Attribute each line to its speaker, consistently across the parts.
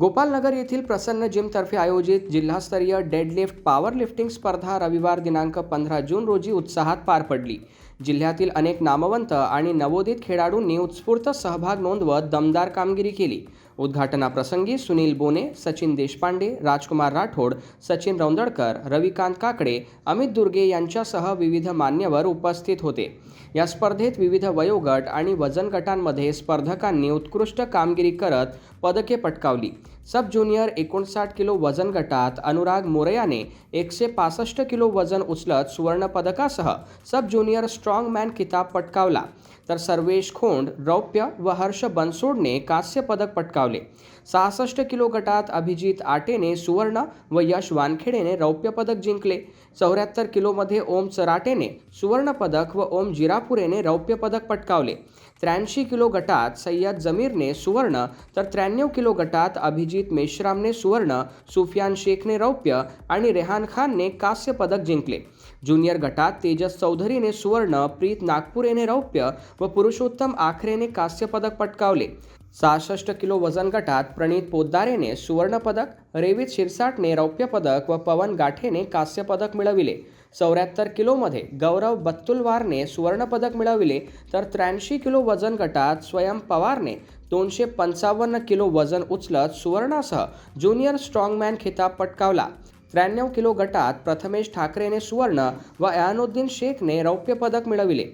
Speaker 1: गोपालनगर येथील प्रसन्न जिमतर्फे आयोजित जिल्हास्तरीय डेडलिफ्ट पॉवर लिफ्टिंग स्पर्धा रविवार दिनांक पंधरा जून रोजी उत्साहात पार पडली. जिल्ह्यातील अनेक नामवंत आणि नवोदित खेळाडूंनी उत्स्फूर्त सहभाग नोंदवत दमदार कामगिरी केली. उद्घाटनाप्रसंगी सुनील बोने सचिन देशपांडे राजकुमार राठोड सचिन रौंदडकर रविकांत काकडे अमित दुर्गे यांच्यासह विविध मान्यवर उपस्थित होते. या स्पर्धेत विविध वयोगट आणि वजन गटांमध्ये स्पर्धकांनी उत्कृष्ट कामगिरी करत पदके पटकावली. सब ज्युनियर एकोणसाठ किलो वजन गटात अनुराग मोरयाने एकशे पासष्ट किलो वजन उचलत सुवर्णपदकासह सब ज्युनियर स्ट्रॉंगमॅन किताब पटकावला. तर सर्वेश खोंड रौप्य व हर्ष बनसोडने कांस्य पदक पटकावले. सहासष्ट किलो गटात अभिजित आटेने सुवर्ण व यश वानखेडेने रौप्य पदक जिंकले. चौऱ्याहत्तर किलोमध्ये ओम चराटेने सुवर्णपदक व ओम जिरापुरेने रौप्य पदक पटकावले. त्र्याऐंशी किलो गटात सय्यद जमीरने सुवर्ण तर त्र्याण्णव किलो गटात अभिजित मेश्रामने सुवर्ण सुफियान शेखने रौप्य आणि रेहान खानने कांस्य पदक जिंकले. ज्युनियर गटात तेजस चौधरीने सुवर्ण प्रीत नागपुरेने रौप्य व पुरुषोत्तम आखरेने कांस्य पदक पटकावले. सहासष्ट किलो वजन गटात प्रणीत पोद्दारेने सुवर्णपदक रेवित शिरसाटने रौप्यपदक व पवन गाठेने कांस्यपदक मिळविले. चौऱ्याहत्तर किलोमध्ये गौरव बत्तुलवारने सुवर्णपदक मिळविले तर त्र्याऐंशी किलो वजन गटात स्वयं पवारने दोनशे पंचावन्न किलो वजन उचलत सुवर्णासह ज्युनियर स्ट्रॉंगमॅन खिताब पटकावला. त्र्याण्णव किलो गटात प्रथमेश ठाकरेने सुवर्ण व अयानुद्दीन शेखने रौप्यपदक मिळविले.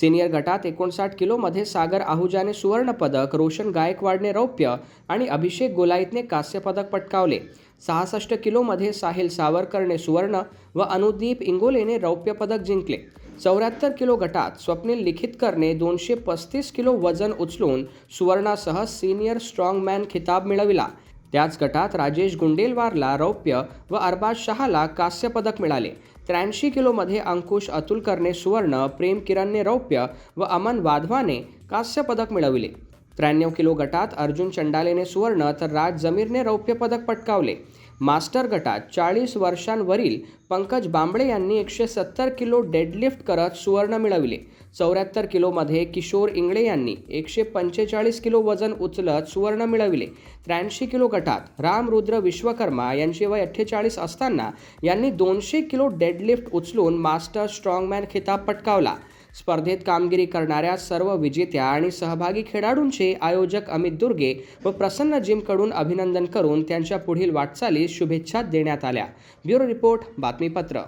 Speaker 1: सिनियर गटात एकोणसाठ किलोमध्ये सागर आहुजाने सुवर्णपदक रोशन गायकवाडने रौप्य आणि अभिषेक गोलाईतने कांस्यपदक पटकावले. सहासष्ट किलोमध्ये साहिल सावरकरने सुवर्ण व अनुदीप इंगोलेने रौप्य पदक जिंकले. चौऱ्याहत्तर किलो गटात स्वप्नील लिखितकरने दोनशे पस्तीस किलो वजन उचलून सुवर्णासह सिनियर स्ट्रॉंगमॅन खिताब मिळविला. त्याच गटात राजेश गुंडेलवारला रौप्य व अरबाज शहाला कांस्यपदक मिळाले. त्र्याऐंशी किलोमध्ये अंकुश अतुलकरने सुवर्ण प्रेम किरणने रौप्य व अमन वाधवाने कांस्य पदक मिळविले. त्र्याण्णव किलो गटात अर्जुन चंडालेने सुवर्ण तर राज जमीरने रौप्य पदक पटकावले. मास्टर गटात चाळीस वर्षांवरील पंकज बांबळे यांनी एकशे सत्तर किलो डेडलिफ्ट करत सुवर्ण मिळविले. चौऱ्याहत्तर किलोमध्ये किशोर इंगळे यांनी एकशे पंचेचाळीस किलो वजन उचलत सुवर्ण मिळविले. त्र्याऐंशी किलो गटात राम रुद्र विश्वकर्मा यांचे वय अठ्ठेचाळीस असताना यांनी दोनशे किलो डेडलिफ्ट उचलून मास्टर स्ट्रॉंगमॅन खिताब पटकावला. स्पर्धेत कामगिरी करणाऱ्या सर्व विजेत्या आणि सहभागी खेळाडूंचे आयोजक अमित दुर्गे व प्रसन्न जिमकडून अभिनंदन करून त्यांच्या पुढील वाटचालीस शुभेच्छा देण्यात आल्या. ब्युरो रिपोर्ट बातमीपत्र.